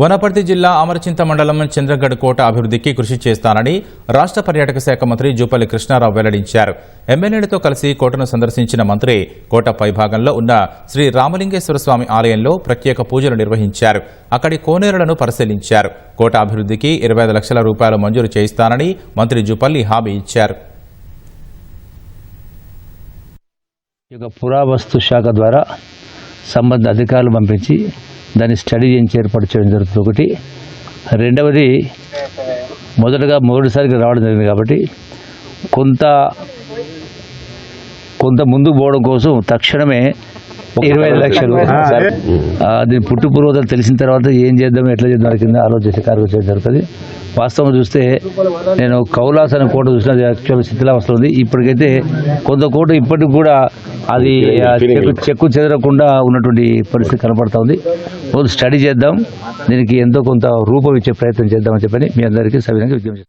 వనపర్తి జిల్లా అమరచింత మండలం చంద్రగఢ్ కోట అభివృద్ధికి కృషి చేస్తానని రాష్ట్ర పర్యాటక శాఖ మంత్రి జూపల్లి కృష్ణారావు వెల్లడించారు. ఎమ్మెల్యేలతో కలిసి కోటను సందర్శించిన మంత్రి కోట పైభాగంలో ఉన్న శ్రీ రామలింగేశ్వర స్వామి ఆలయంలో ప్రత్యేక పూజలు నిర్వహించారు. అక్కడి కోనేరులను పరిశీలించారు. కోట అభివృద్ధికి ఇరవై ఐదు లక్షల రూపాయలు మంజూరు చేయిస్తానని మంత్రి జూపల్లి హామీ ఇచ్చారు. యొక్క పురావస్తు శాఖ ద్వారా సంబంధ అధికారులు పంపించి దాన్ని స్టడీ చేయించి ఏర్పాటు చేయడం జరుగుతుంది. ఒకటి. రెండవది మొదటగా మొదటిసారిగా రావడం జరిగింది కాబట్టి కొంత కొంత ముందుకు పోవడం కోసం తక్షణమే ఇరవై ఐదు లక్షలు. దీని పుట్టు పూర్వతలు తెలిసిన తర్వాత ఏం చేద్దాం ఎట్లా చేద్దాం కింద ఆలోచించే కార్యక్రమం చేయడం జరుగుతుంది. వాస్తవం చూస్తే నేను కౌలాస్ అనే కోట చూసిన అది యాక్చువల్ శిథిలావస్థలో ఉంది. ఇప్పటికైతే కొంత కోట ఇప్పటికి కూడా అది చెక్కు చెక్కు చెదరకుండా ఉన్నటువంటి పరిస్థితి కనపడతా ఉంది. స్టడీ చేద్దాం. దీనికి ఎంతో కొంత రూపం ఇచ్చే ప్రయత్నం చేద్దామని చెప్పని మీ అందరికీ సవినంగా విజ్ఞప్తి.